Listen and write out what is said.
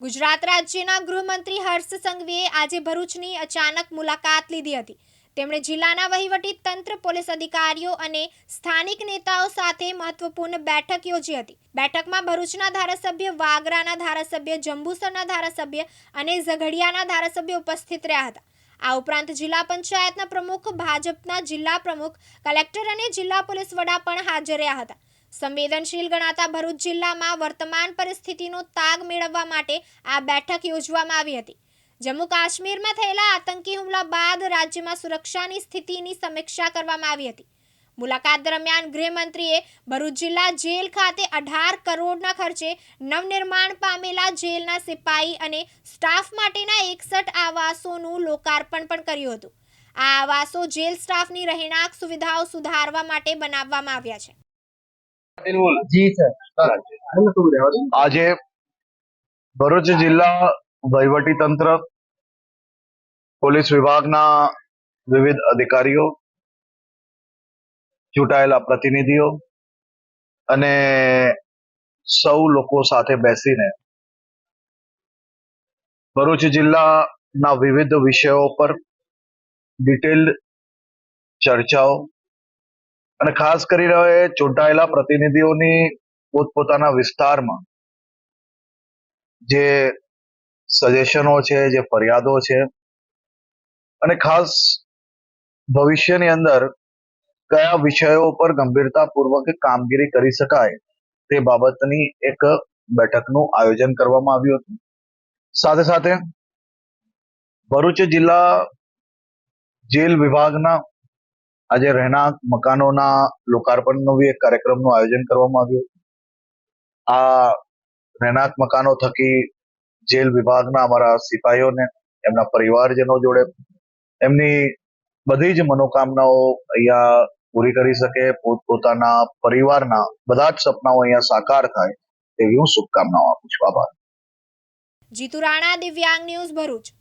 ગુજરાત રાજ્યના ગૃહમંત્રી હર્ષ સંઘવીએ આજે ભરૂચની અચાનક મુલાકાત લીધી હતી. તેમણે જિલ્લાના વહીવટી તંત્ર, પોલીસ અધિકારીઓ અને સ્થાનિક નેતાઓ સાથે મહત્વપૂર્ણ બેઠક યોજી હતી. બેઠકમાં ભરૂચના ધારાસભ્ય, વાગરાના ધારાસભ્ય, જંબુસરના ધારાસભ્ય અને ઝઘડિયાના ધારાસભ્ય ઉપસ્થિત રહ્યા હતા. આ ઉપરાંત જિલ્લા પંચાયતના પ્રમુખ, ભાજપના જિલ્લા પ્રમુખ, કલેક્ટર અને જિલ્લા પોલીસ વડા પણ હાજર રહ્યા હતા. સંવેદનશીલ ગણાતા ભરૂચ જિલ્લામાં વર્તમાન પરિસ્થિતિનો તાગ મેળવવા માટે આ બેઠક યોજવામાં આવી હતી. જમ્મુ કાશ્મીરમાં થયેલા આતંકી હુમલા બાદ રાજ્યમાં સુરક્ષાની સ્થિતિની સમીક્ષા કરવામાં આવી હતી. મુલાકાત દરમિયાન ગૃહમંત્રીએ ભરૂચ જિલ્લા જેલ ખાતે અઢાર કરોડના ખર્ચે નવનિર્માણ પામેલા જેલના સિપાઈ અને સ્ટાફ માટેના એકસઠ આવાસોનું લોકાર્પણ પણ કર્યું હતું. આ આવાસો જેલ સ્ટાફની રહેણાંક સુવિધાઓ સુધારવા માટે બનાવવામાં આવ્યા છે. આજે ભરૂચ જિલ્લા વહીવટી તંત્ર, પોલીસ વિભાગના વિવિધ અધિકારીઓ, ચૂંટાયેલા પ્રતિનિધિઓ અને સૌ લોકો સાથે બેસીને ભરૂચ જિલ્લાના વિવિધ વિષયો પર ડિટેલ ચર્ચાઓ અને ખાસ કરીને ચૂંટાયેલા પ્રતિનિધિઓની પોતપોતાના વિસ્તારમાં જે સજેશનો છે, જે ફરિયાદો છે, અને ખાસ ભવિષ્યની અંદર કયા વિષયો પર ગંભીરતાપૂર્વક કામગીરી કરી શકાય તે બાબતની એક બેઠકનું આયોજન કરવામાં આવ્યું હતું. સાથે સાથે ભરૂચ જિલ્લા જેલ વિભાગના આજે રહેણાંક, મકાનોના લોકાર્પણનો બી એક કાર્યક્રમનું આયોજન કરવામાં આવ્યું. આ રહેણાંક મકાનો થકી જેલ વિભાગના અમારા સિપાહીઓને એમના પરિવારજનો જોડે એમની બધી જ મનોકામનાઓ અહીંયા પૂરી કરી શકે, પોતપોતાના પરિવારના બધા જ સપનાઓ અહીંયા સાકાર થાય એવી હું શુભકામનાઓ આપું છું. આભાર. જીતુ રાણા, દિવ્યાંગ ન્યૂઝ ભરૂચ.